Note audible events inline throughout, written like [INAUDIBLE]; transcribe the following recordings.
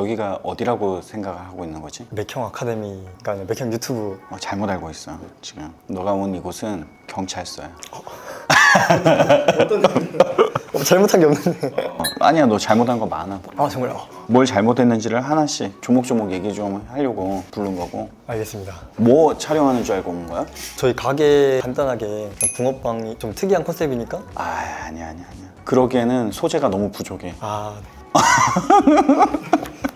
여기가 어디라고 생각하고 있는 거지? 맥형 아카데미가 아니라 맥형 유튜브. 어, 잘못 알고 있어 지금. 너가 온 이곳은 경찰서야. 어, 잘못한 게 없는데. 어, 아니야 너 잘못한 거 많아. 아 정말 요? 뭘 잘못했는지를 하나씩 조목조목 얘기 좀 하려고 부른 거고. 알겠습니다. 뭐 촬영하는 줄 알고 온 거야? 저희 가게 간단하게 그냥 붕어빵이 좀 특이한 컨셉이니까? 아 아니야 아니야 아니야. 그러기에는 소재가 너무 부족해. 아 [LAUGHS]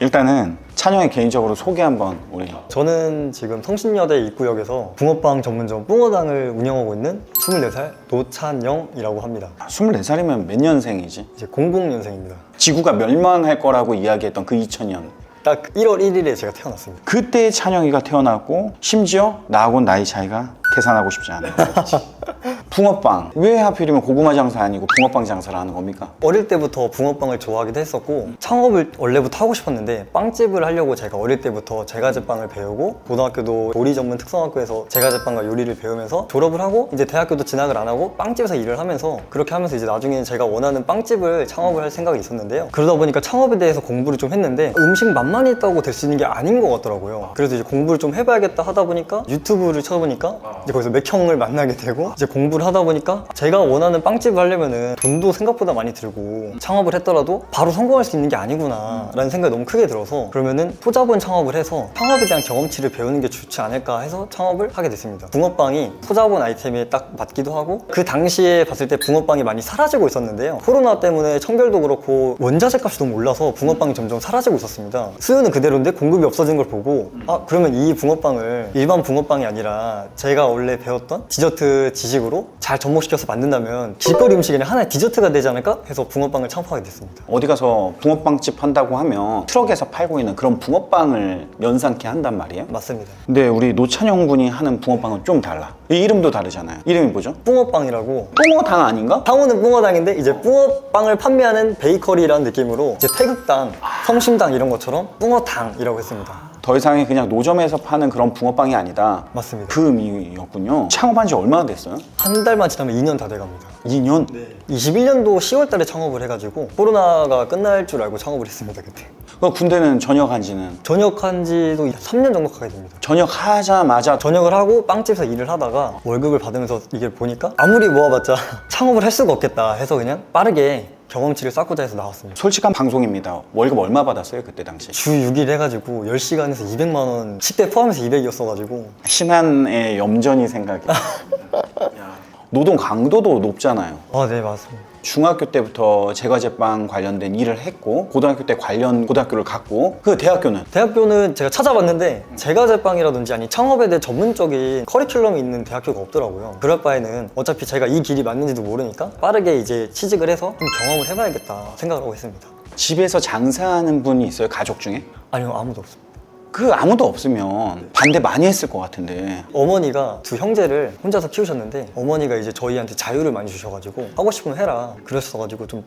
일단은 찬영이 개인적으로 소개 한번 우리 저는 지금 성신여대 입구역에서 붕어빵 전문점 붕어당을 운영하고 있는 24살 노찬영이라고 합니다. 24살이면 몇 년생이지? 이제 00년생입니다. 지구가 멸망할 거라고 이야기했던 그 2000년. 딱 1월 1일에 제가 태어났습니다. 그때 찬영이가 태어났고 심지어 나하고는 나이 차이가 계산하고 싶지 않아요. [LAUGHS] 붕어빵. 왜 하필이면 고구마 장사 아니고 붕어빵 장사를 하는 겁니까? 어릴 때부터 붕어빵을 좋아하기도 했었고 창업을 원래부터 하고 싶었는데 빵집을 하려고 제가 어릴 때부터 제과제빵을 배우고 고등학교도 요리 전문 특성학교에서 제과제빵과 요리를 배우면서 졸업을 하고 이제 대학교도 진학을 안 하고 빵집에서 일을 하면서 그렇게 하면서 이제 나중에 제가 원하는 빵집을 창업을 할 생각이 있었는데요. 그러다 보니까 창업에 대해서 공부를 좀 했는데 음식 맛만 있다고 될 수 있는 게 아닌 것 같더라고요. 그래서 이제 공부를 좀 해봐야겠다 하다 보니까 유튜브를 쳐보니까 이제 거기서 맥형을 만나게 되고 이제 공부를 하다 보니까 제가 원하는 빵집을 하려면은 돈도 생각보다 많이 들고 창업을 했더라도 바로 성공할 수 있는 게 아니구나 라는 생각이 너무 크게 들어서 그러면은 소자본 창업을 해서 창업에 대한 경험치를 배우는 게 좋지 않을까 해서 창업을 하게 됐습니다. 붕어빵이 소자본 아이템에 딱 맞기도 하고 그 당시에 봤을 때 붕어빵이 많이 사라지고 있었는데요. 코로나 때문에 청결도 그렇고 원자재 값이 너무 올라서 붕어빵이 점점 사라지고 있었습니다. 수요는 그대로인데 공급이 없어진 걸 보고 아 그러면 이 붕어빵을 일반 붕어빵이 아니라 제가 원래 배웠던 디저트 지식으로 잘 접목시켜서 만든다면 길거리 음식이 아니라 하나의 디저트가 되지 않을까? 해서 붕어빵을 창업하게 됐습니다. 어디 가서 붕어빵집 한다고 하면 트럭에서 팔고 있는 그런 붕어빵을 연상케 한단 말이에요? 맞습니다. 근데 우리 노찬영 군이 하는 붕어빵은 좀 달라. 이 이름도 다르잖아요. 이름이 뭐죠? 붕어빵이라고. 붕어당 아닌가? 상호는 붕어당인데 이제 붕어빵을 판매하는 베이커리라는 느낌으로 이제 태극당, 성심당 이런 것처럼 붕어당이라고 했습니다 더 이상의 그냥 노점에서 파는 그런 붕어빵이 아니다. 맞습니다. 그 의미였군요. 창업한 지 얼마나 됐어요? 한 달만 지나면 2년 다 돼갑니다. 2년? 21년도 10월 달에 창업을 해가지고 코로나가 끝날 줄 알고 창업을 했습니다 그때. 그 군대는 전역한 지는? 전역한 지도 3년 정도 가게 됩니다. 전역하자마자 전역을 하고 빵집에서 일을 하다가 월급을 받으면서 이게 보니까 아무리 모아봤자 [LAUGHS] 창업을 할 수가 없겠다 해서 그냥 빠르게 경험치를 쌓고자 해서 나왔습니다. 솔직한 방송입니다. 월급 얼마 받았어요 그때 당시? 주 6일 해가지고 10시간에서 200만 원 식대 포함해서 200이었어가지고. 신한의 염전이 생각이 [LAUGHS] 노동 강도도 높잖아요. 아 네 맞습니다. 중학교 때부터 제과제빵 관련된 일을 했고 고등학교 때 관련 고등학교를 갔고 그 대학교는? 대학교는 제가 찾아봤는데 제과제빵이라든지 아니 창업에 대해 전문적인 커리큘럼이 있는 대학교가 없더라고요. 그럴 바에는 어차피 제가 이 길이 맞는지도 모르니까 빠르게 이제 취직을 해서 좀 경험을 해봐야겠다 생각을 하고 있습니다. 집에서 장사하는 분이 있어요? 가족 중에? 아니요 아무도 없습니다 그 아무도 없으면 반대 많이 했을 것 같은데. 어머니가 두 형제를 혼자서 키우셨는데 어머니가 이제 저희한테 자유를 많이 주셔가지고 하고 싶으면 해라 그랬어가지고 좀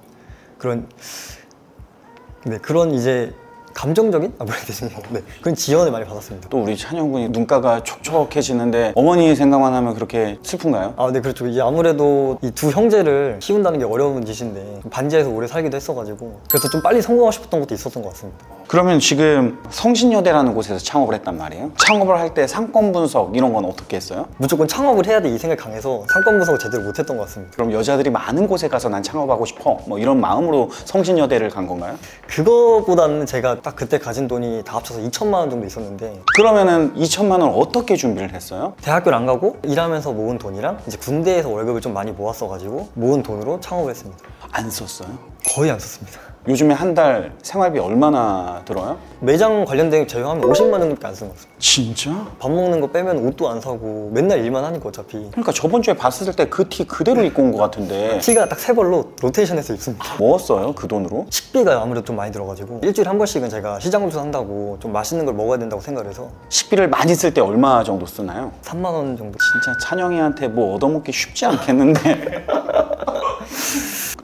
그런 네 그런 이제 감정적인 아 해야 되지 [LAUGHS] 네 그런 지원을 많이 받았습니다 또 우리 찬영 군이 눈가가 촉촉해지는데 어머니 생각만 하면 그렇게 슬픈가요? 아, 네, 그렇죠. 이게 아무래도 이 두 형제를 키운다는 게 어려운 짓인데 반지하에서 오래 살기도 했어가지고 그래서 좀 빨리 성공하고 싶었던 것도 있었던 것 같습니다. 그러면 지금 성신여대라는 곳에서 창업을 했단 말이에요 창업을 할 때 상권 분석 이런 건 어떻게 했어요? 무조건 창업을 해야 돼 이 생각이 강해서 상권 분석을 제대로 못했던 것 같습니다. 그럼 여자들이 많은 곳에 가서 난 창업하고 싶어 뭐 이런 마음으로 성신여대를 간 건가요? 그거보다는 제가 딱 그때 가진 돈이 다 합쳐서 2천만 원 정도 있었는데 그러면은 2천만 원 어떻게 준비를 했어요? 대학교를 안 가고 일하면서 모은 돈이랑 이제 군대에서 월급을 좀 많이 모았어가지고 모은 돈으로 창업을 했습니다. 안 썼어요? 거의 안 썼습니다. 요즘에 한 달 생활비 얼마나 들어요? 매장 관련된 거 제외하면 50만 원 정도밖에 안쓴것 같습니다. 진짜? 밥 먹는 거 빼면 옷도 안 사고 맨날 일만 하니까 어차피 그러니까 저번 주에 봤을 때 그 티 그대로 입고 온 것 같은데 티가 딱 세 벌로 로테이션해서 입습니다. 뭐 썼어요 그 돈으로? 식비가 아무래도 좀 많이 들어가지고 일주일에 한 번씩은 제가 시장 검수 한다고 좀 맛있는 걸 먹어야 된다고 생각을 해서 식비를 많이 쓸 때 얼마 정도 쓰나요? 3만 원 정도 진짜 찬영이한테 뭐 얻어먹기 쉽지 않겠는데 [LAUGHS]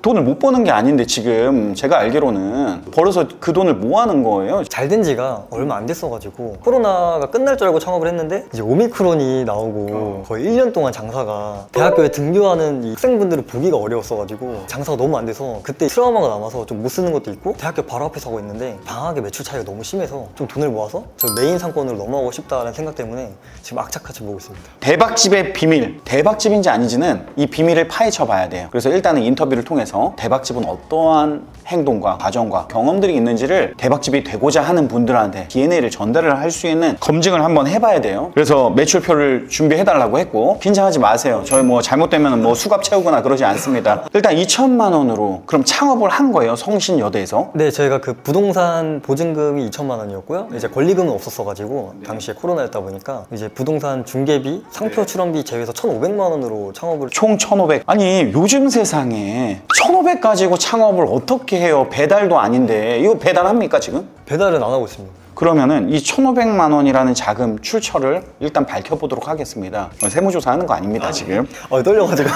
돈을 못 버는 게 아닌데 지금 제가 알기로는 벌어서 그 돈을 뭐 하는 거예요? 잘 된 지가 얼마 안 됐어가지고 코로나가 끝날 줄 알고 창업을 했는데 이제 오미크론이 나오고 거의 1년 동안 장사가 대학교에 등교하는 이 학생분들을 보기가 어려웠어가지고 장사가 너무 안 돼서 그때 트라우마가 남아서 좀 못 쓰는 것도 있고 대학교 바로 앞에 서고 있는데 방학에 매출 차이가 너무 심해서 좀 돈을 모아서 저 메인 상권으로 넘어가고 싶다는 생각 때문에 지금 악착같이 보고 있습니다. 대박집의 비밀, 대박집인지 아닌지는 이 비밀을 파헤쳐 봐야 돼요. 그래서 일단은 인터뷰를 통해서 대박집은 어떠한 행동과 과정과 경험들이 있는지를 대박집이 되고자 하는 분들한테 DNA를 전달을 할 수 있는 검증을 한번 해봐야 돼요. 그래서 매출표를 준비해달라고 했고 긴장하지 마세요. 저희 뭐 잘못되면 뭐 수갑 채우거나 그러지 않습니다. 일단 2천만 원으로 그럼 창업을 한 거예요. 성신여대에서. 네, 저희가 그 부동산 보증금이 2천만 원이었고요. 이제 권리금은 없었어가지고 당시에 코로나였다 보니까 이제 부동산 중개비, 상표 출원비 제외해서 1,500만 원으로 창업을 총 1,500. 아니, 요즘 세상에 1,500 가지고 창업을 어떻게 해요? 배달도 아닌데. 이거 배달합니까, 지금? 배달은 안 하고 있습니다. 그러면은 이 1,500만 원이라는 자금 출처를 일단 밝혀보도록 하겠습니다. 어, 세무조사 하는 거 아닙니다, 지금. 아, 떨려가지고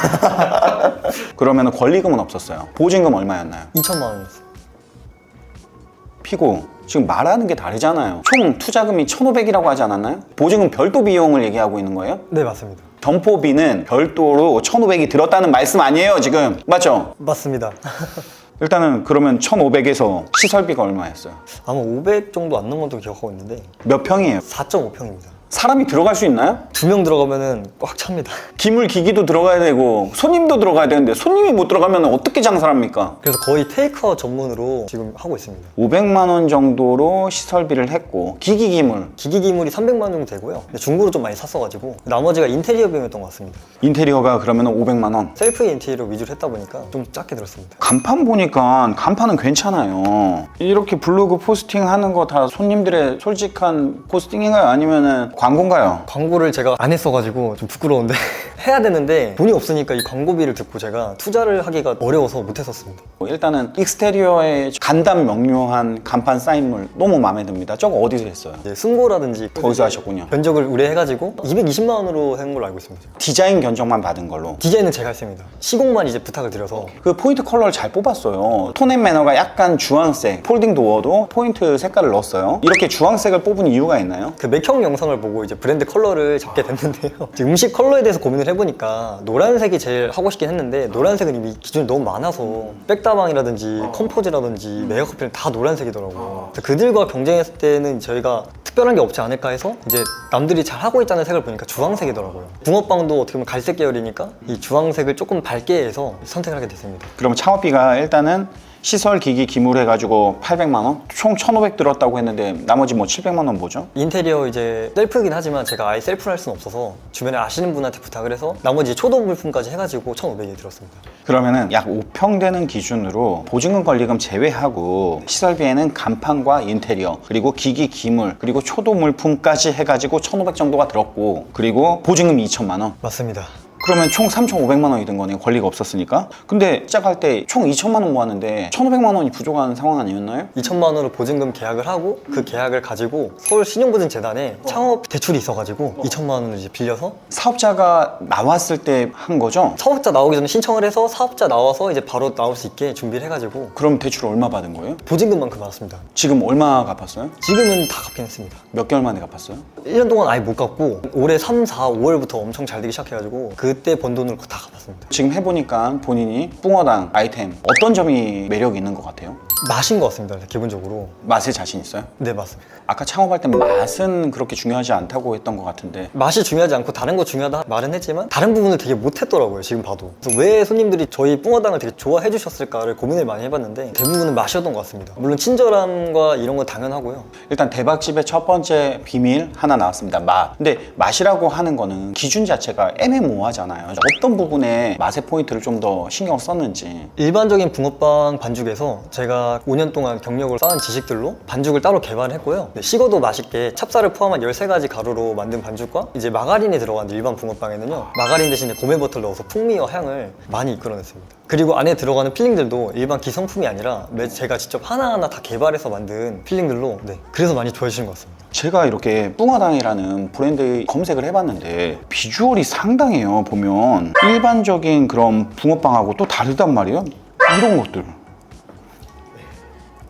[LAUGHS] 그러면은 권리금은 없었어요. 보증금 얼마였나요? 2천만 원이었어요. 피고 지금 말하는 게 다르잖아요. 총 투자금이 1,500이라고 하지 않았나요? 보증금 별도 비용을 얘기하고 있는 거예요? 네, 맞습니다. 점포비는 별도로 1,500이 들었다는 말씀 아니에요, 지금. 맞죠? 맞습니다. 일단은 그러면 1,500에서 시설비가 얼마였어요? 아마 500 정도 안 넘어도 기억하고 있는데 몇 평이에요? 4.5평입니다. 사람이 들어갈 수 있나요? 두 명 들어가면은 꽉 찹니다. 기물 기기도 들어가야 되고 손님도 들어가야 되는데 손님이 못 들어가면 어떻게 장사를 합니까? 그래서 거의 테이크아웃 전문으로 지금 하고 있습니다. 500만 원 정도로 시설비를 했고 기기 기물 기기 기물이 300만 원 정도 되고요. 근데 중고로 좀 많이 샀어가지고 나머지가 인테리어 비용이었던 것 같습니다. 인테리어가 그러면 500만 원. 셀프 인테리어 위주로 했다 보니까 좀 작게 들었습니다. 간판 보니까 간판은 괜찮아요. 이렇게 블로그 포스팅 하는 거 다 손님들의 솔직한 포스팅인가요? 아니면은 광고인가요? 광고를 제가 안 했어가지고 좀 부끄러운데 [LAUGHS] 해야 되는데 돈이 없으니까 이 광고비를 듣고 제가 투자를 하기가 어려워서 못 했었습니다. 뭐 일단은 익스테리어에 간단 명료한 간판 사인물 너무 마음에 듭니다. 저거 어디서 했어요? 이제 승고라든지 거기서 하셨군요. 견적을 의뢰해가지고 220만 원으로 한 걸로 알고 있습니다. 디자인 견적만 받은 걸로. 디자인은 제가 했습니다. 시공만 이제 부탁을 드려서 그 포인트 컬러를 잘 뽑았어요. 톤앤 매너가 약간 주황색, 폴딩 도어도 포인트 색깔을 넣었어요. 이렇게 주황색을 뽑은 이유가 있나요? 그 맥형 영상을 보고 이제 브랜드 컬러를 잡게 됐는데요. [LAUGHS] 지금 음식 컬러에 대해서 고민을 해보니까 노란색이 제일 하고 싶긴 했는데 노란색은 이미 기준이 너무 많아서 백다방이라든지 컴포즈라든지 메가커피는 다 노란색이더라고요. 그래서 그들과 경쟁했을 때는 저희가 특별한 게 없지 않을까 해서 이제 남들이 잘 하고 있다는 색을 보니까 주황색이더라고요. 붕어빵도 어떻게 보면 갈색 계열이니까 이 주황색을 조금 밝게 해서 선택을 하게 됐습니다. 그럼 창업비가 일단은 시설 기기 기물 해가지고 800만 원? 총 1,500 들었다고 했는데 나머지 뭐 700만 원 뭐죠? 인테리어 이제 셀프이긴 하지만 제가 아예 셀프를 할 수는 없어서 주변에 아시는 분한테 부탁을 해서 나머지 초도 물품까지 해가지고 1,500이 들었습니다. 그러면은 약 5평 되는 기준으로 보증금 권리금 제외하고 시설비에는 간판과 인테리어 그리고 기기 기물 그리고 초도 물품까지 해가지고 1,500 정도가 들었고 그리고 보증금 2천만 원 맞습니다. 그러면 총 3,500만 원이 든 거네요. 권리가 없었으니까. 근데 시작할 때 총 2천만 원 모았는데 1,500만 원이 부족한 상황 아니었나요? 2천만 원으로 보증금 계약을 하고 그 계약을 가지고 서울 신용보증재단에 창업 대출이 있어가지고 2천만 원을 이제 빌려서 사업자가 나왔을 때 한 거죠? 사업자 나오기 전에 신청을 해서 사업자 나와서 이제 바로 나올 수 있게 준비를 해가지고 그럼 대출 얼마 받은 거예요? 보증금만큼 받았습니다. 지금 얼마 갚았어요? 지금은 다 갚긴 했습니다. 몇 개월 만에 갚았어요? 1년 동안 아예 못 갚고 올해 3, 4, 5월부터 엄청 잘 되기 시작해가지고 그때 번 돈을 다 갚았습니다. 지금 해보니까 본인이 뿡어당 아이템 어떤 점이 매력이 있는 것 같아요? 맛인 것 같습니다. 기본적으로. 맛에 자신 있어요? 네 맞습니다. 아까 창업할 땐 맛은 그렇게 중요하지 않다고 했던 것 같은데 맛이 중요하지 않고 다른 거 중요하다 말은 했지만 다른 부분을 되게 못했더라고요 지금 봐도 그래서 왜 손님들이 저희 뿡어당을 되게 좋아해 주셨을까를 고민을 많이 해봤는데 대부분은 맛이었던 것 같습니다 물론 친절함과 이런 건 당연하고요 일단 대박집의 첫 번째 비밀 하나 나왔습니다. 맛. 근데 맛이라고 하는 거는 기준 자체가 애매모호하잖아요. 어떤 부분에 맛의 포인트를 좀 더 신경 썼는지. 일반적인 붕어빵 반죽에서 제가 5년 동안 경력을 쌓은 지식들로 반죽을 따로 개발을 했고요 네, 식어도 맛있게 찹쌀을 포함한 13가지 가루로 만든 반죽과 이제 마가린이 들어간 일반 붕어빵에는요 마가린 대신에 고메버터를 넣어서 풍미와 향을 많이 이끌어냈습니다 그리고 안에 들어가는 필링들도 일반 기성품이 아니라 매- 제가 직접 하나하나 다 개발해서 만든 필링들로 네 그래서 많이 좋아해 주시는 것 같습니다 제가 이렇게 뿡아당이라는 브랜드 검색을 해봤는데 비주얼이 상당해요. 보면 일반적인 그런 붕어빵하고 또 다르단 말이에요. 이런 것들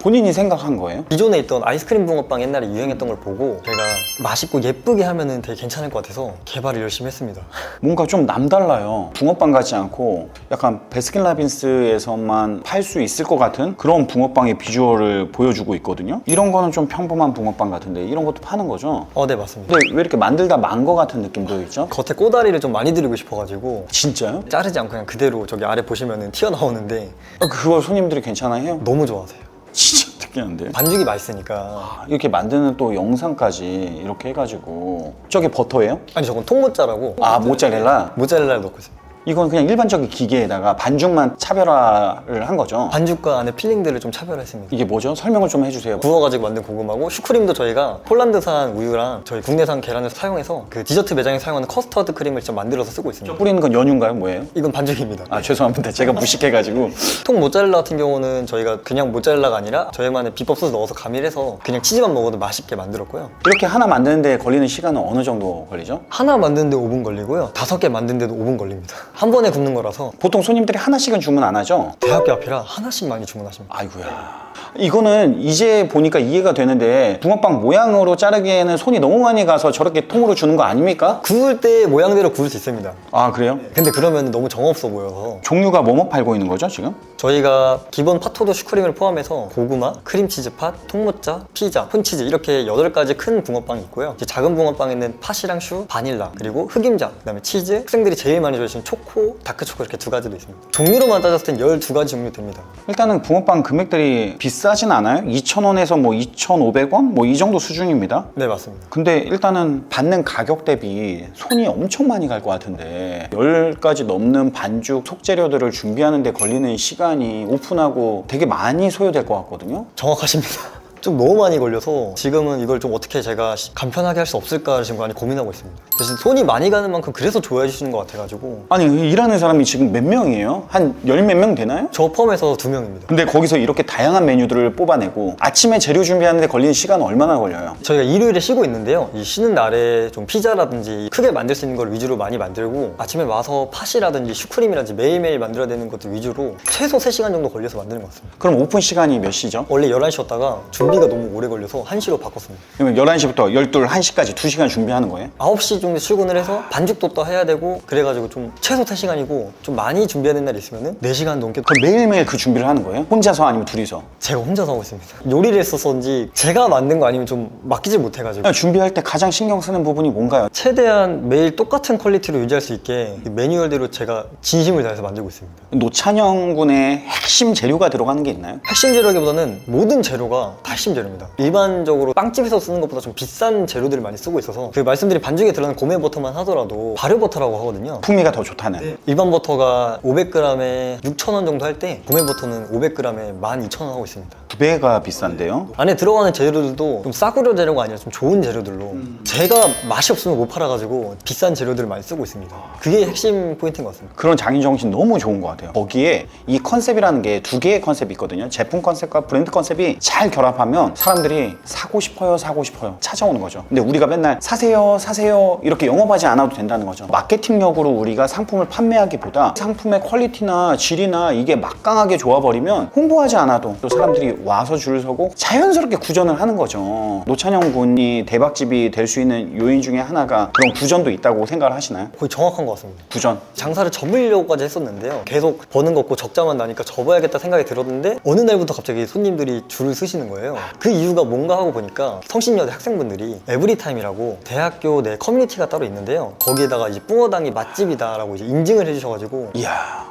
본인이 생각한 거예요? 기존에 있던 아이스크림 붕어빵 옛날에 유행했던 걸 보고 제가 맛있고 예쁘게 하면은 되게 괜찮을 것 같아서 개발을 열심히 했습니다. [LAUGHS] 뭔가 좀 남달라요. 붕어빵 같지 않고 약간 베스킨라빈스에서만 팔 수 있을 것 같은 그런 붕어빵의 비주얼을 보여주고 있거든요. 이런 거는 좀 평범한 붕어빵 같은데 이런 것도 파는 거죠. 어, 네 맞습니다. 근데 왜 이렇게 만들다 만 거 같은 느낌도 있죠? 겉에 꼬다리를 좀 많이 들이고 싶어가지고 진짜요? 자르지 않고 그냥 그대로 저기 아래 보시면은 튀어나오는데 아, 그걸 손님들이 괜찮아해요? 너무 좋아하세요. 진짜 특이한데. 반죽이 맛있으니까. 이렇게 만드는 또 영상까지 이렇게 해가지고 저게 버터예요? 아니 저건 통모짜라고 아 모짜렐라? 모짜렐라를 넣고 있습니다. 이건 그냥 일반적인 기계에다가 반죽만 차별화를 한 거죠. 반죽과 안에 필링들을 좀 차별했습니다. 이게 뭐죠? 설명을 좀 해주세요. 구워가지고 만든 고구마고 슈크림도 저희가 폴란드산 우유랑 저희 국내산 계란을 사용해서 그 디저트 매장에 사용하는 커스터드 크림을 직접 만들어서 쓰고 있습니다. 뿌리는 건 연유인가요? 뭐예요? 이건 반죽입니다. 아 죄송합니다. 제가 무식해가지고 [LAUGHS] 통 모짜렐라 같은 경우는 저희가 그냥 모짜렐라가 아니라 저희만의 비법 소스 넣어서 가밀해서 그냥 치즈만 먹어도 맛있게 만들었고요. 이렇게 하나 만드는데 걸리는 시간은 어느 정도 걸리죠? 하나 만드는데 5분 걸리고요. 다섯 개 만드는데도 5분 걸립니다. 한 번에 굽는 거라서 보통 손님들이 하나씩은 주문 안 하죠? 대학교 앞이라 하나씩 많이 주문하십니다. 아이고야. 이거는 이제 보니까 이해가 되는데 붕어빵 모양으로 자르기에는 손이 너무 많이 가서 저렇게 통으로 주는 거 아닙니까? 구울 때 모양대로 구울 수 있습니다. 아 그래요? 근데 그러면 너무 정없어 보여서 종류가 뭐뭐 팔고 있는 거죠 지금? 저희가 기본 팥토도 슈크림을 포함해서 고구마, 크림치즈 팥, 통모짜, 피자, 콘치즈 이렇게 8가지 큰 붕어빵이 있고요. 이제 작은 붕어빵에는 팥이랑 슈, 바닐라, 그리고 흑임자, 그다음에 치즈, 학생들이 제일 많이 좋아하시는 초코, 다크초코 이렇게 두 가지도 있습니다. 종류로만 따졌을 땐 12가지 종류 됩니다. 일단은 붕어빵 금액들이 비 싸진 않아요. 2,000원에서 뭐 2,500원 뭐 이 정도 수준입니다. 네, 맞습니다. 근데 일단은 받는 가격 대비 손이 엄청 많이 갈 것 같은데 10가지 넘는 반죽 속재료들을 준비하는 데 걸리는 시간이 오픈하고 되게 많이 소요될 것 같거든요. 정확하십니다. 좀 너무 많이 걸려서 지금은 이걸 좀 어떻게 제가 시- 간편하게 할 수 없을까 지금 많이 고민하고 있습니다. 대신 손이 많이 가는 만큼 그래서 좋아해 주시는 것 같아가지고 아니 일하는 사람이 지금 몇 명이에요? 한 열 몇 명 되나요? 저 포함해서 두 명입니다. 근데 거기서 이렇게 다양한 메뉴들을 뽑아내고 아침에 재료 준비하는데 걸리는 시간은 얼마나 걸려요? 저희가 일요일에 쉬고 있는데요. 이 쉬는 날에 좀 피자라든지 크게 만들 수 있는 걸 위주로 많이 만들고 아침에 와서 팥이라든지 슈크림이라든지 매일매일 만들어야 되는 것들 위주로 최소 3시간 정도 걸려서 만드는 것 같습니다. 그럼 오픈 시간이 몇 시죠? 원래 11시였다가 준비가 너무 오래 걸려서 1시로 바꿨습니다. 그러면 11시부터 12, 1시까지 2시간 준비하는 거예요? 9시 정도 출근을 해서 반죽도 또 해야 되고 그래가지고 좀 최소 3시간이고 좀 많이 준비해야 되는 날이 있으면 4시간 넘게 그럼 매일매일 그 준비를 하는 거예요? 혼자서 아니면 둘이서? 제가 혼자서 하고 있습니다. 요리를 했었는지 제가 만든 거 아니면 좀 맡기지 못해가지고 준비할 때 가장 신경 쓰는 부분이 뭔가요? 최대한 매일 똑같은 퀄리티로 유지할 수 있게 이 매뉴얼대로 제가 진심을 다해서 만들고 있습니다. 노찬영 군의 핵심 재료가 들어가는 게 있나요? 핵심 재료기보다는 모든 재료가 다 핵심 재료입니다. 일반적으로 빵집에서 쓰는 것보다 좀 비싼 재료들을 많이 쓰고 있어서 그 말씀드린 반죽에 들어가는 고메 버터만 하더라도 발효 버터라고 하거든요. 풍미가 더 좋다는. 일반 버터가 500g에 6,000원 정도 할 때 고메 버터는 500g에 12,000원 하고 있습니다. 두 배가 비싼데요? 안에 들어가는 재료들도 좀 싸구려 재료가 아니라 좀 좋은 재료들로 제가 맛이 없으면 못 팔아가지고 비싼 재료들을 많이 쓰고 있습니다. 그게 핵심 포인트인 것 같습니다. 그런 장인 정신 너무 좋은 것 같아요. 거기에 이 컨셉이라는 게 두 개의 컨셉이 있거든요. 제품 컨셉과 브랜드 컨셉이 잘 결합하면 사람들이 사고 싶어요, 사고 싶어요. 찾아오는 거죠. 근데 우리가 맨날 사세요, 사세요 이렇게 영업하지 않아도 된다는 거죠. 마케팅력으로 우리가 상품을 판매하기보다 상품의 퀄리티나 질이나 이게 막강하게 좋아버리면 홍보하지 않아도 또 사람들이 와서 줄을 서고 자연스럽게 구전을 하는 거죠. 노찬영 군이 대박집이 될 수 있는 요인 중에 하나가 그런 구전도 있다고 생각을 하시나요? 거의 정확한 것 같습니다. 구전. 장사를 접으려고까지 했었는데요. 계속 버는 거 없고 적자만 나니까 접어야겠다 생각이 들었는데 어느 날부터 갑자기 손님들이 줄을 서시는 거예요. 그 이유가 뭔가 하고 보니까 성신여대 학생분들이 에브리타임이라고 대학교 내 커뮤니티가 따로 있는데요. 거기에다가 이제 뿡어당이 맛집이다라고 이제 인증을 해주셔가지고 이야.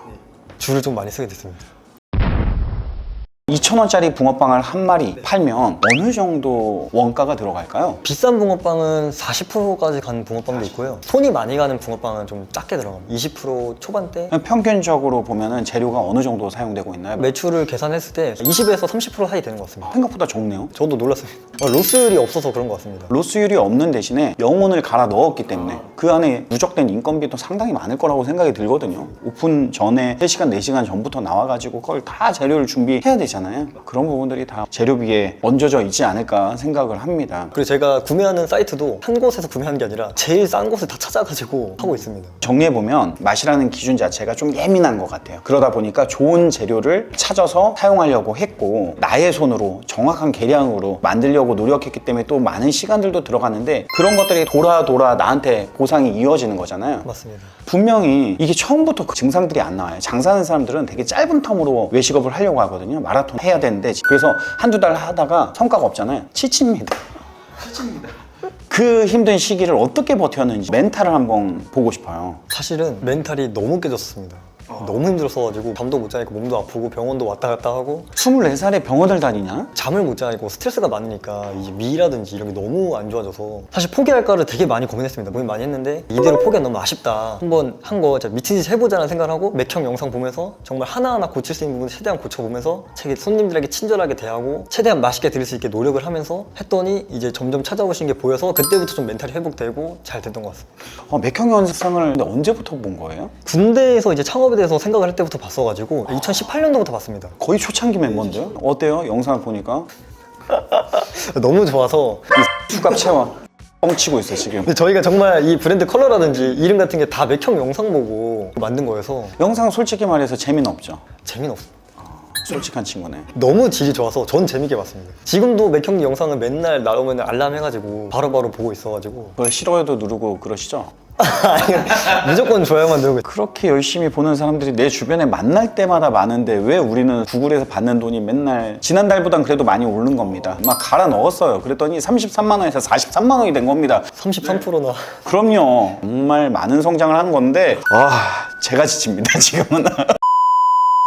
줄을 좀 많이 쓰게 됐습니다. 2,000원짜리 붕어빵을 한 마리 팔면 어느 정도 원가가 들어갈까요? 비싼 붕어빵은 40%까지 가는 붕어빵도 있고요. 손이 많이 가는 붕어빵은 좀 작게 들어갑니다. 20% 초반대. 평균적으로 보면은 재료가 어느 정도 사용되고 있나요? 매출을 계산했을 때 20에서 30% 사이 되는 것 같습니다. 생각보다 적네요. 저도 놀랐습니다. 어, 로스율이 없어서 그런 것 같습니다. 로스율이 없는 대신에 영혼을 갈아 넣었기 때문에 그 안에 누적된 인건비도 상당히 많을 거라고 생각이 들거든요. 오픈 전에 3시간, 4시간 전부터 나와가지고 그걸 다 재료를 준비해야 되잖아요. 있잖아요. 그런 부분들이 다 재료비에 얹어져 있지 않을까 생각을 합니다. 그리고 제가 구매하는 사이트도 한 곳에서 구매하는 게 아니라 제일 싼 곳을 다 찾아가지고 하고 있습니다. 정리해보면 맛이라는 기준 자체가 좀 예민한 것 같아요. 그러다 보니까 좋은 재료를 찾아서 사용하려고 했고, 나의 손으로 정확한 계량으로 만들려고 노력했기 때문에 또 많은 시간들도 들어갔는데, 그런 것들이 돌아 돌아 나한테 보상이 이어지는 거잖아요. 맞습니다. 분명히 이게 처음부터 그 증상들이 안 나와요. 장사하는 사람들은 되게 짧은 텀으로 외식업을 하려고 하거든요. 마라 톤 해야 되는데 그래서 한두 달 하다가 성과가 없잖아요. 지칩니다. 지칩니다. 그 힘든 시기를 어떻게 버텼는지 멘탈을 한번 보고 싶어요. 사실은 멘탈이 너무 깨졌습니다. 너무 힘들었어가지고 잠도 못 자니까 몸도 아프고 병원도 왔다 갔다 하고 24살에 병원을 다니냐? 잠을 못 자니까 스트레스가 많으니까 이 미라든지 이런 게 너무 안 좋아져서 사실 포기할까를 되게 많이 고민했습니다. 고민 많이 했는데 이대로 포기하면 너무 아쉽다. 한번 한 거 미친듯이 해보자는 생각을 하고 맥형 영상 보면서 정말 하나하나 고칠 수 있는 부분 최대한 고쳐보면서 책에 손님들에게 친절하게 대하고 최대한 맛있게 드릴 수 있게 노력을 하면서 했더니 이제 점점 찾아오신 게 보여서 그때부터 좀 멘탈이 회복되고 잘 됐던 것 같습니다. 어, 맥형 현상을 근데 언제부터 본 거예요? 군대에서 이제 창업에 대해서 생각을 할 때부터 봤어가지고 2018년도부터 봤습니다. 거의 초창기 멤버인데요? 어때요? 영상을 보니까 [LAUGHS] 너무 좋아서 이 수갑 채워 뻥치고 있어 지금. 근데 저희가 정말 이 브랜드 컬러라든지 이름 같은 게 다 맥형 영상 보고 만든 거여서 영상 솔직히 말해서 재미는 없죠. 재미는 없어요. 솔직한 친구네. 너무 질이 좋아서 전 재밌게 봤습니다. 지금도 맥형 영상은 맨날 나오면 알람 해가지고 바로바로 보고 있어가지고 그걸 싫어요도 누르고 그러시죠? [LAUGHS] 아니, 무조건 좋아요만 누르고. 그렇게 열심히 보는 사람들이 내 주변에 만날 때마다 많은데 왜 우리는 구글에서 받는 돈이 맨날 지난달보단 그래도 많이 오른 겁니다. 막 갈아 넣었어요. 그랬더니 33만 원에서 43만 원이 된 겁니다. 33%나 그럼요. 정말 많은 성장을 하는 건데 아 제가 지칩니다 지금은. [LAUGHS]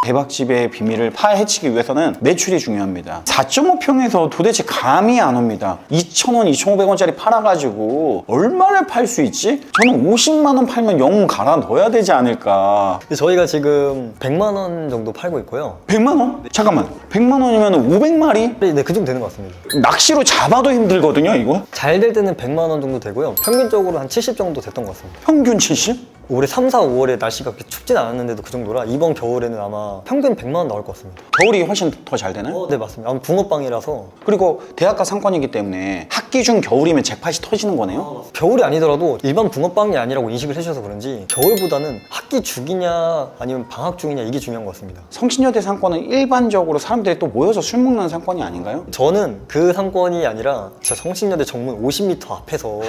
대박집의 비밀을 파헤치기 위해서는 매출이 중요합니다. 4.5평에서 도대체 감이 안 옵니다. 2,000원, 2,500원짜리 팔아가지고 얼마를 팔 수 있지? 저는 50만 원 팔면 영 갈아 넣어야 되지 않을까. 근데 저희가 지금 100만 원 정도 팔고 있고요. 100만 원? 잠깐만. 100만 원이면 500마리? 네, 그 정도 되는 것 같습니다. 낚시로 잡아도 힘들거든요, 이거. 잘 될 때는 100만 원 정도 되고요. 평균적으로 한 70 정도 됐던 것 같습니다. 평균 70? 올해 3, 4, 5월에 날씨가 그렇게 춥진 않았는데도 그 정도라 이번 겨울에는 아마 평균 100만 원 나올 것 같습니다. 겨울이 훨씬 더 잘 되나요? 네, 맞습니다. 아마 붕어빵이라서 그리고 대학가 상권이기 때문에 학기 중 겨울이면 잭팟이 터지는 거네요. 겨울이 아니더라도 일반 붕어빵이 아니라고 인식을 해주셔서 그런지 겨울보다는 학기 중이냐 아니면 방학 중이냐 이게 중요한 것 같습니다. 성신여대 상권은 일반적으로 사람들이 또 모여서 술 먹는 상권이 아닌가요? 저는 그 상권이 아니라 진짜 성신여대 정문 50m 앞에서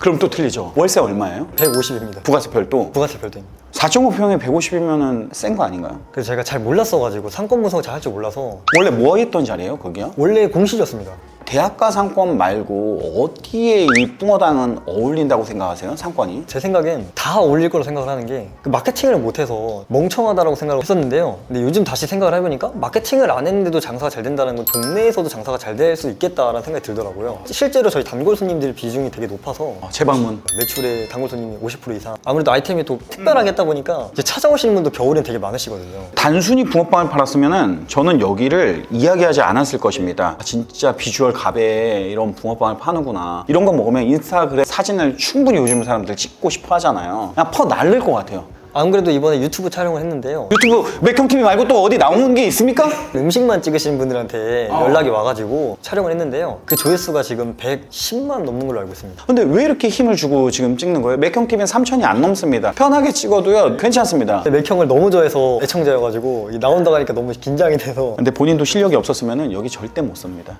그럼 또 틀리죠. 월세 얼마예요? 150입니다. 부가세 별도. 부가세 별도입니다. 4.5평에 150이면은 센 거 아닌가요? 그래서 제가 잘 몰랐어가지고 상권 분석을 잘할 줄 몰라서 원래 뭐 했던 자리예요, 거기요? 원래 공실이었습니다. 대학가 상권 말고 어디에 이 붕어당은 어울린다고 생각하세요? 상권이? 제 생각엔 다 어울릴 거라 생각을 하는 게 그 마케팅을 못해서 멍청하다라고 생각을 했었는데요. 근데 요즘 다시 생각을 해보니까 마케팅을 안 했는데도 장사가 잘 된다는 건 동네에서도 장사가 잘 될 수 있겠다라는 생각이 들더라고요. 실제로 저희 단골 손님들 비중이 되게 높아서 어, 재방문. 매출의 단골 손님이 50% 이상. 아무래도 아이템이 또 특별하게 했다 보니까 이제 찾아오시는 분도 겨울엔 되게 많으시거든요. 단순히 붕어빵을 팔았으면은 저는 여기를 이야기하지 않았을 것입니다. 아, 진짜 비주얼 갑에 이런 붕어빵을 파는구나. 이런 거 먹으면 인스타그램 사진을 충분히 요즘 사람들 찍고 싶어 하잖아요. 그냥 퍼 날릴 것 같아요. 안 그래도 이번에 유튜브 촬영을 했는데요. 유튜브 맥형TV 말고 또 어디 나오는 게 있습니까? 음식만 찍으시는 분들한테 어. 연락이 와가지고 촬영을 했는데요. 그 조회수가 지금 110만 넘는 걸로 알고 있습니다. 근데 왜 이렇게 힘을 주고 지금 찍는 거예요? 맥형TV는 3천이 안 넘습니다. 편하게 찍어도요, 괜찮습니다. 근데 맥형을 너무 좋아해서 애청자여가지고 이 나온다고 하니까 너무 긴장이 돼서 근데 본인도 실력이 없었으면 여기 절대 못 씁니다.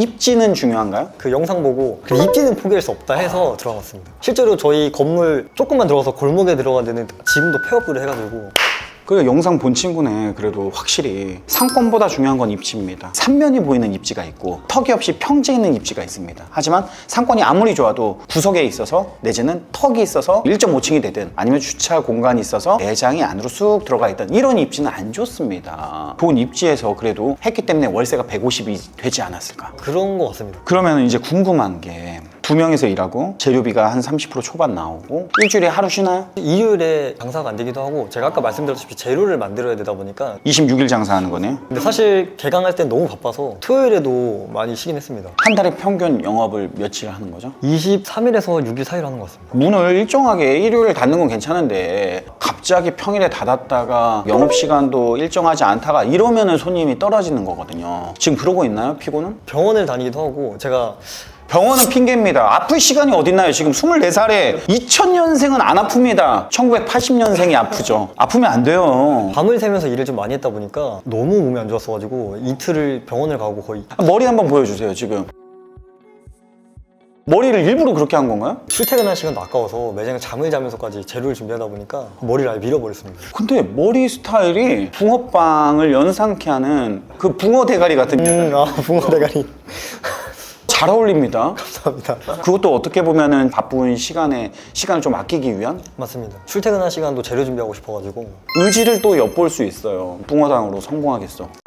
입지는 중요한가요? 그 영상 보고 그 입지는 포기할 수 없다 해서 들어갔습니다. 실제로 저희 건물 조금만 들어가서 골목에 들어간 데는 지금도 폐업을 해가지고 그 영상 본 친구네 그래도 확실히 상권보다 중요한 건 입지입니다. 삼면이 보이는 입지가 있고 턱이 없이 평지 있는 입지가 있습니다. 하지만 상권이 아무리 좋아도 구석에 있어서 내지는 턱이 있어서 1.5층이 되든 아니면 주차 공간이 있어서 내장이 안으로 쑥 들어가 있던 이런 입지는 안 좋습니다. 좋은 입지에서 그래도 했기 때문에 월세가 150이 되지 않았을까. 그런 것 같습니다. 그러면 이제 궁금한 게 두 명이서 일하고 재료비가 한 30% 초반 나오고 일주일에 하루 쉬나요? 일요일에 장사가 안 되기도 하고 제가 아까 말씀드렸다시피 재료를 만들어야 되다 보니까 26일 장사하는 거네요. 근데 사실 개강할 땐 너무 바빠서 토요일에도 많이 쉬긴 했습니다. 한 달에 평균 영업을 며칠 하는 거죠? 23일에서 6일 사이로 하는 것 같습니다. 문을 일정하게 일요일 닫는 건 괜찮은데 갑 갑자기 평일에 닫았다가 영업 시간도 일정하지 않다가 이러면은 손님이 떨어지는 거거든요. 지금 그러고 있나요, 피고는? 병원을 다니기도 하고 제가 병원은 핑계입니다. 아플 시간이 어딨나요? 지금 24살에 2000년생은 안 아픕니다. 1980년생이 아프죠. 아프면 안 돼요. 밤을 새면서 일을 좀 많이 했다 보니까 너무 몸이 안 좋았어가지고 이틀을 병원을 가고 거의 머리 한번 보여주세요, 지금. 머리를 일부러 그렇게 한 건가요? 출퇴근할 시간도 아까워서 매장에 잠을 자면서까지 재료를 준비하다 보니까 머리를 아예 밀어버렸습니다. 근데 머리 스타일이 붕어빵을 연상케 하는 그 붕어 대가리 같은 음, 아 붕어 대가리 잘 어울립니다. 감사합니다. 그것도 어떻게 보면은 바쁜 시간에 시간을 좀 아끼기 위한 맞습니다. 출퇴근할 시간도 재료 준비하고 싶어가지고 의지를 또 엿볼 수 있어요. 붕어당으로 성공하겠어.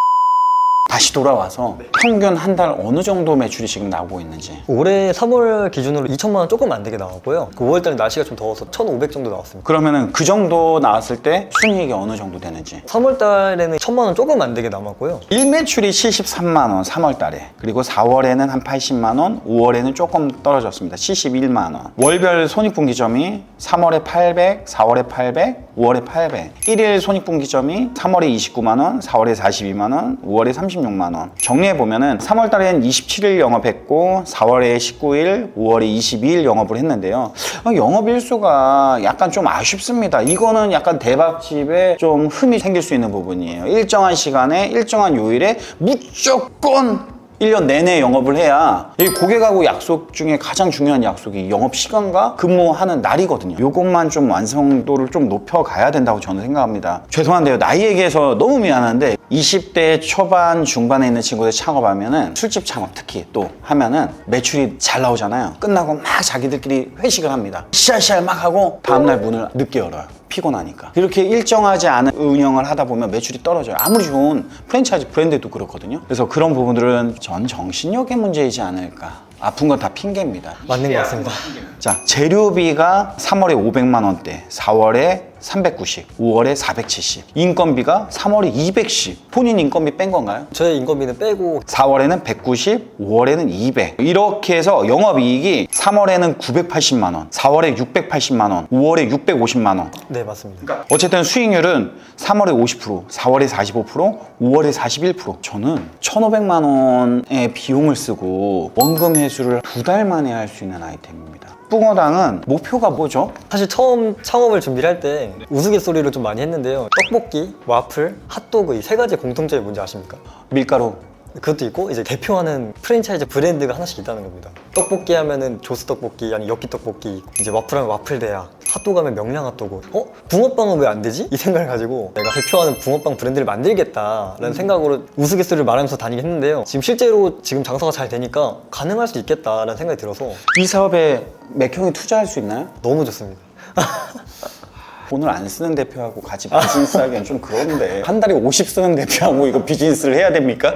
다시 돌아와서 평균 한 달 어느 정도 매출이 지금 나오고 있는지. 올해 3월 기준으로 2천만 원 조금 안 되게 나왔고요. 그 5월달에 날씨가 좀 더워서 1,500 정도 나왔습니다. 그러면은 그 정도 나왔을 때 순이익이 어느 정도 되는지. 3월달에는 1천만 원 조금 안 되게 남았고요. 일 매출이 73만 원 3월 달에 그리고 4월에는 한 80만 원 5월에는 조금 떨어졌습니다 71만 원 월별 손익분기점이 3월에 800 4월에 800 5월에 800 일일 손익분기점이 3월에 29만 원 4월에 42만 원 5월에 36만 원. 정리해 보면은 3월 달에는 27일 영업했고 4월에 19일 5월에 22일 영업을 했는데요. 아, 영업 일수가 약간 좀 아쉽습니다. 이거는 약간 대박집에 좀 흠이 생길 수 있는 부분이에요. 일정한 시간에 일정한 요일에 무조건 1년 내내 영업을 해야 이 고객하고 약속 중에 가장 중요한 약속이 영업 시간과 근무하는 날이거든요. 이것만 좀 완성도를 좀 높여가야 된다고 저는 생각합니다. 죄송한데요. 나이 얘기해서 너무 미안한데 20대 초반 중반에 있는 친구들 창업하면은 술집 창업 특히 또 하면은 매출이 잘 나오잖아요. 끝나고 막 자기들끼리 회식을 합니다. 시알시알 막 하고 다음날 문을 늦게 열어요. 피곤하니까. 이렇게 일정하지 않은 운영을 하다 보면 매출이 떨어져요. 아무리 좋은 프랜차이즈 브랜드도 그렇거든요. 그래서 그런 부분들은 전 정신력의 문제이지 않을까. 아픈 건 다 핑계입니다. 맞는 것 같습니다. 자 재료비가 3월에 500만 원대 4월에 390 5월에 470 인건비가 3월에 210 본인 인건비 뺀 건가요? 저의 인건비는 빼고 4월에는 190, 5월에는 200. 이렇게 해서 영업이익이 3월에는 980만 원, 4월에 680만 원, 5월에 650만 원. 네 맞습니다. 어쨌든 수익률은 3월에 50%, 4월에 45%, 5월에 41%. 저는 1,500만 원의 비용을 쓰고 원금 회수를 두 달 만에 할 수 있는 아이템입니다. 뿡어당은 목표가 뭐죠? 사실 처음 창업을 준비를 할 때 우스갯소리를 좀 많이 했는데요. 떡볶이, 와플, 핫도그 이 세 가지 공통점이 뭔지 아십니까? 밀가루. 그것도 있고 이제 대표하는 프랜차이즈 브랜드가 하나씩 있다는 겁니다. 떡볶이 하면은 조스 떡볶이, 아니 엽기 떡볶이, 이제 와플 하면 와플 대야, 핫도그 하면 명량 핫도그. 어? 붕어빵은 왜 안 되지? 이 생각을 가지고 내가 대표하는 붕어빵 브랜드를 만들겠다라는 생각으로 우스갯소리를 말하면서 다니긴 했는데요. 지금 실제로 지금 장사가 잘 되니까 가능할 수 있겠다라는 생각이 들어서 이 사업에 맥형이 투자할 수 있나요? 너무 좋습니다. [LAUGHS] 돈을 안 쓰는 대표하고 같이 비즈니스 하기엔 좀 그런데 한 달에 50 쓰는 대표하고 이거 비즈니스를 해야 됩니까?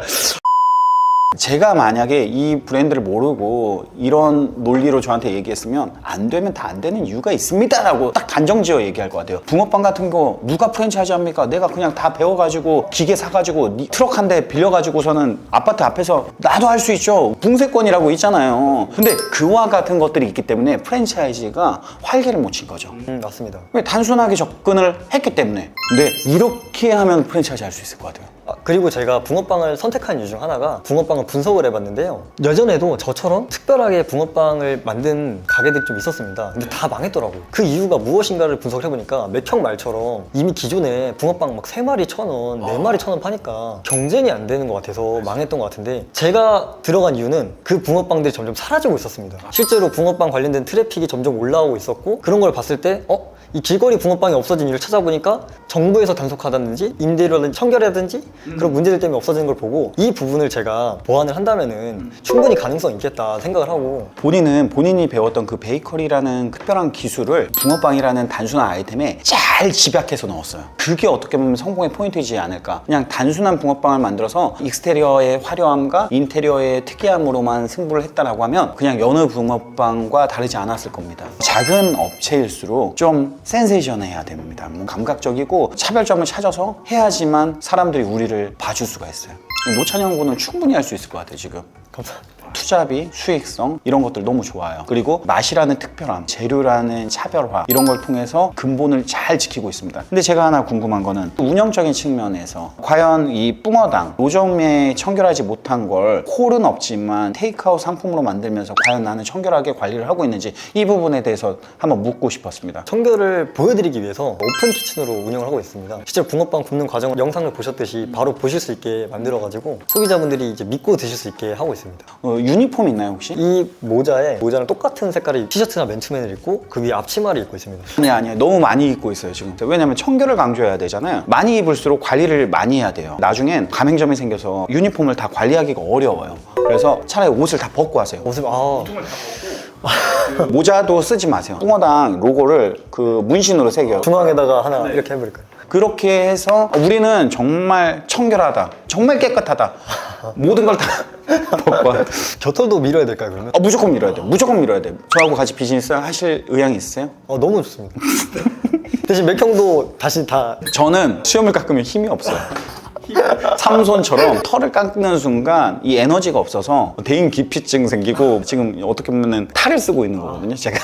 제가 만약에 이 브랜드를 모르고 이런 논리로 저한테 얘기했으면 안 되면 다 안 되는 이유가 있습니다 라고 딱 단정지어 얘기할 것 같아요. 붕어빵 같은 거 누가 프랜차이즈 합니까? 내가 그냥 다 배워가지고 기계 사가지고 니- 트럭 한 대 빌려가지고서는 아파트 앞에서 나도 할 수 있죠. 붕세권이라고 있잖아요. 근데 그와 같은 것들이 있기 때문에 프랜차이즈가 활개를 못 친 거죠. 음, 맞습니다. 왜 단순하게 접근을 했기 때문에. 근데 이렇게 하면 프랜차이즈 할 수 있을 것 같아요. 아, 그리고 제가 붕어빵을 선택한 이유 중 하나가 붕어빵을 분석을 해봤는데요. 예전에도 저처럼 특별하게 붕어빵을 만든 가게들이 좀 있었습니다. 근데 다 망했더라고요. 그 이유가 무엇인가를 분석을 해보니까 맥형 말처럼 이미 기존에 붕어빵 막 3마리 천 원, 4마리 천 원 파니까 경쟁이 안 되는 것 같아서 망했던 것 같은데 제가 들어간 이유는 그 붕어빵들이 점점 사라지고 있었습니다. 실제로 붕어빵 관련된 트래픽이 점점 올라오고 있었고 그런 걸 봤을 때 어? 이 길거리 붕어빵이 없어진 이유를 찾아보니까 정부에서 단속하다든지 임대료라든지 청결이라든지 그런 문제들 때문에 없어지는 걸 보고 이 부분을 제가 보완을 한다면은 충분히 가능성 있겠다 생각을 하고 본인은 본인이 배웠던 그 베이커리라는 특별한 기술을 붕어빵이라는 단순한 아이템에 잘 집약해서 넣었어요. 그게 어떻게 보면 성공의 포인트이지 않을까. 그냥 단순한 붕어빵을 만들어서 익스테리어의 화려함과 인테리어의 특이함으로만 승부를 했다라고 하면 그냥 여느 붕어빵과 다르지 않았을 겁니다. 작은 업체일수록 좀 센세이션해야 됩니다. 뭐 감각적이고 차별점을 찾아서 해야지만 사람들이 우리를 봐줄 수가 있어요. 노찬영 군은 충분히 할 수 있을 것 같아요 지금 감사합니다. 투자비, 수익성 이런 것들 너무 좋아요. 그리고 맛이라는 특별함, 재료라는 차별화 이런 걸 통해서 근본을 잘 지키고 있습니다. 근데 제가 하나 궁금한 거는 운영적인 측면에서 과연 이 뿡어당 노점에 청결하지 못한 걸 홀은 없지만 테이크아웃 상품으로 만들면서 과연 나는 청결하게 관리를 하고 있는지 이 부분에 대해서 한번 묻고 싶었습니다. 청결을 보여드리기 위해서 오픈 키친으로 운영을 하고 있습니다. 실제 붕어빵 굽는 과정 영상을 보셨듯이 바로 보실 수 있게 만들어가지고 소비자분들이 이제 믿고 드실 수 있게 하고 있습니다. 어, 유니폼 있나요 혹시? 이 모자에 모자는 똑같은 색깔의 티셔츠나 맨투맨을 입고 그 위에 앞치마를 입고 있습니다. 아니 아니요. 너무 많이 입고 있어요 지금. 왜냐면 청결을 강조해야 되잖아요. 많이 입을수록 관리를 많이 해야 돼요. 나중엔 가맹점이 생겨서 유니폼을 다 관리하기가 어려워요. 그래서 차라리 옷을 다 벗고 하세요. 모습 아. [LAUGHS] 모자도 쓰지 마세요. 뚱어당 로고를 그 문신으로 새겨요 중앙에다가 하나 이렇게 해버릴까요? 그렇게 해서 우리는 정말 청결하다 정말 깨끗하다 [LAUGHS] 모든 걸 다 [LAUGHS] 벗고 와. 겨털도 밀어야 될까요 그러면? 아, 무조건 밀어야 돼요 무조건 밀어야 돼요 저하고 같이 비즈니스 하실 의향이 있으세요? 어, 너무 좋습니다. [LAUGHS] 대신 맥형도 다시 다 저는 수염을 깎으면 힘이 없어요. 삼손처럼 털을 깎는 순간 이 에너지가 없어서 대인 기피증 생기고 지금 어떻게 보면 탈을 쓰고 있는 거거든요, 제가.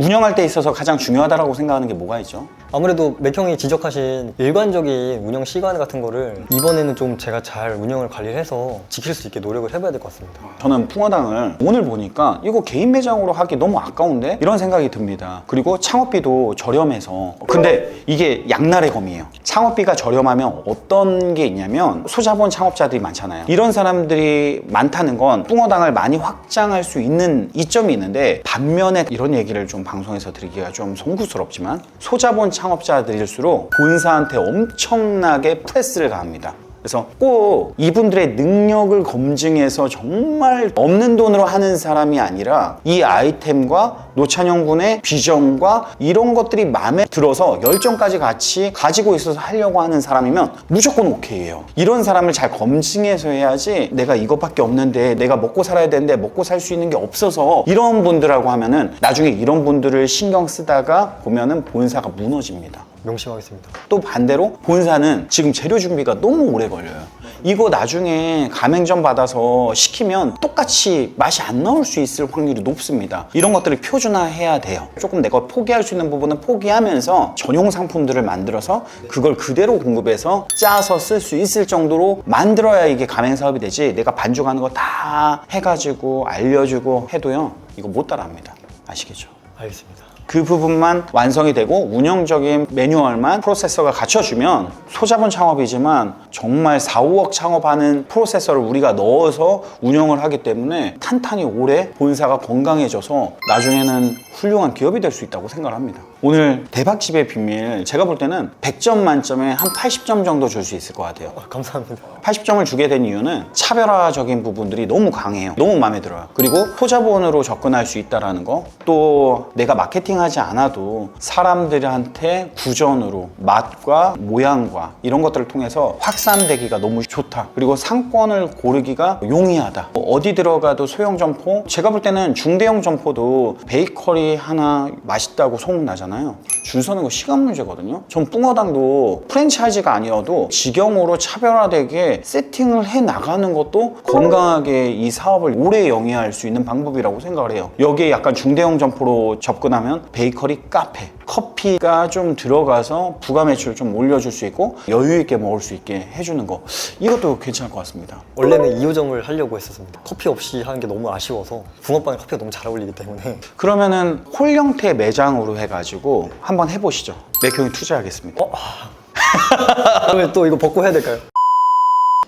운영할 때 있어서 가장 중요하다고 생각하는 게 뭐가 있죠? 아무래도 맥형이 지적하신 일관적인 운영 시간 같은 거를 이번에는 좀 제가 잘 운영을 관리를 해서 지킬 수 있게 노력을 해봐야 될 것 같습니다. 저는 풍어당을 오늘 보니까 이거 개인 매장으로 하기 너무 아까운데 이런 생각이 듭니다. 그리고 창업비도 저렴해서 근데 이게 양날의 검이에요. 창업비가 저렴하면 어떤 게 있냐면 소자본 창업자들이 많잖아요. 이런 사람들이 많다는 건 풍어당을 많이 확장할 수 있는 이점이 있는데 반면에 이런 얘기를 좀 방송에서 드리기가 좀 송구스럽지만 소자본 창업자들일수록 본사한테 엄청나게 프레스를 가합니다. 그래서 꼭 이분들의 능력을 검증해서 정말 없는 돈으로 하는 사람이 아니라 이 아이템과 노찬영 군의 비전과 이런 것들이 마음에 들어서 열정까지 같이 가지고 있어서 하려고 하는 사람이면 무조건 오케이예요. 이런 사람을 잘 검증해서 해야지 내가 이것밖에 없는데 내가 먹고 살아야 되는데 먹고 살 수 있는 게 없어서 이런 분들하고 하면은 나중에 이런 분들을 신경 쓰다가 보면은 본사가 무너집니다. 명심하겠습니다. 또 반대로 본사는 지금 재료 준비가 너무 오래 걸려요. 이거 나중에 가맹점 받아서 시키면 똑같이 맛이 안 나올 수 있을 확률이 높습니다. 이런 것들을 표준화해야 돼요. 조금 내가 포기할 수 있는 부분은 포기하면서 전용 상품들을 만들어서 그걸 그대로 공급해서 짜서 쓸 수 있을 정도로 만들어야 이게 가맹 사업이 되지. 내가 반죽하는 거 다 해가지고 알려주고 해도요. 이거 못 따라합니다. 아시겠죠? 알겠습니다. 그 부분만 완성이 되고 운영적인 매뉴얼만 프로세서가 갖춰주면 소자본 창업이지만 정말 4, 5억 창업하는 프로세서를 우리가 넣어서 운영을 하기 때문에 탄탄히 오래 본사가 건강해져서 나중에는 훌륭한 기업이 될 수 있다고 생각을 합니다. 오늘 대박집의 비밀 제가 볼 때는 100점 만점에 한 80점 정도 줄 수 있을 것 같아요. 아, 감사합니다. 80점을 주게 된 이유는 차별화적인 부분들이 너무 강해요. 너무 마음에 들어요. 그리고 소자본으로 접근할 수 있다라는 거, 또 내가 마케팅 하지 않아도 사람들한테 구전으로 맛과 모양과 이런 것들을 통해서 확산되기가 너무 좋다. 그리고 상권을 고르기가 용이하다. 뭐 어디 들어가도 소형 점포, 제가 볼 때는 중대형 점포도 베이커리 하나 맛있다고 소문 나잖아요. 줄 서는 거 시간 문제거든요. 전 뿡어당도 프랜차이즈가 아니어도 직영으로 차별화되게 세팅을 해 나가는 것도 건강하게 이 사업을 오래 영위할 수 있는 방법이라고 생각을 해요. 여기에 약간 중대형 점포로 접근하면 베이커리 카페, 커피가 좀 들어가서 부가 매출 좀 올려줄 수 있고 여유 있게 먹을 수 있게 해주는 거 이것도 괜찮을 것 같습니다. 원래는 2호점을 하려고 했었습니다. 커피 없이 하는 게 너무 아쉬워서 붕어빵에 커피가 너무 잘 어울리기 때문에 그러면은 홀 형태 매장으로 해가지고 한번 해보시죠. 맥형이 투자하겠습니다. [LAUGHS] 그러면 또 이거 벗고 해야 될까요?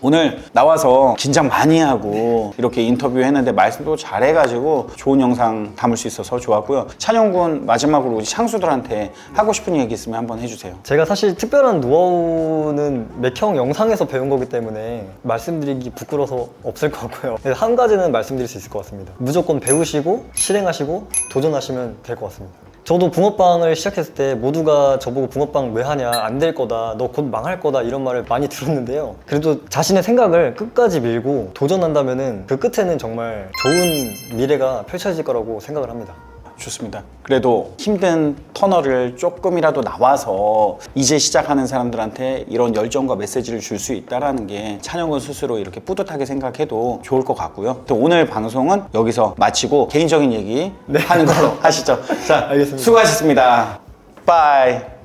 오늘 나와서 긴장 많이 하고 이렇게 인터뷰 했는데 말씀도 잘해가지고 좋은 영상 담을 수 있어서 좋았고요. 찬영군 마지막으로 우리 창수들한테 하고 싶은 얘기 있으면 한번 해주세요. 제가 사실 특별한 노하우는 맥형 영상에서 배운 거기 때문에 말씀드리기 부끄러워서 없을 것 같고요. 근데 한 가지는 말씀드릴 수 있을 것 같습니다. 무조건 배우시고 실행하시고 도전하시면 될 것 같습니다. 저도 붕어빵을 시작했을 때 모두가 저보고 붕어빵 왜 하냐 안 될 거다 너 곧 망할 거다 이런 말을 많이 들었는데요. 그래도 자신의 생각을 끝까지 밀고 도전한다면은 그 끝에는 정말 좋은 미래가 펼쳐질 거라고 생각을 합니다 좋습니다. 그래도 힘든 터널을 조금이라도 나와서 이제 시작하는 사람들한테 이런 열정과 메시지를 줄 수 있다라는 게 찬영군 스스로 이렇게 뿌듯하게 생각해도 좋을 것 같고요. 또 오늘 방송은 여기서 마치고 개인적인 얘기 하는 걸로 하시죠. 자, [LAUGHS] 알겠습니다. 수고하셨습니다. 바이.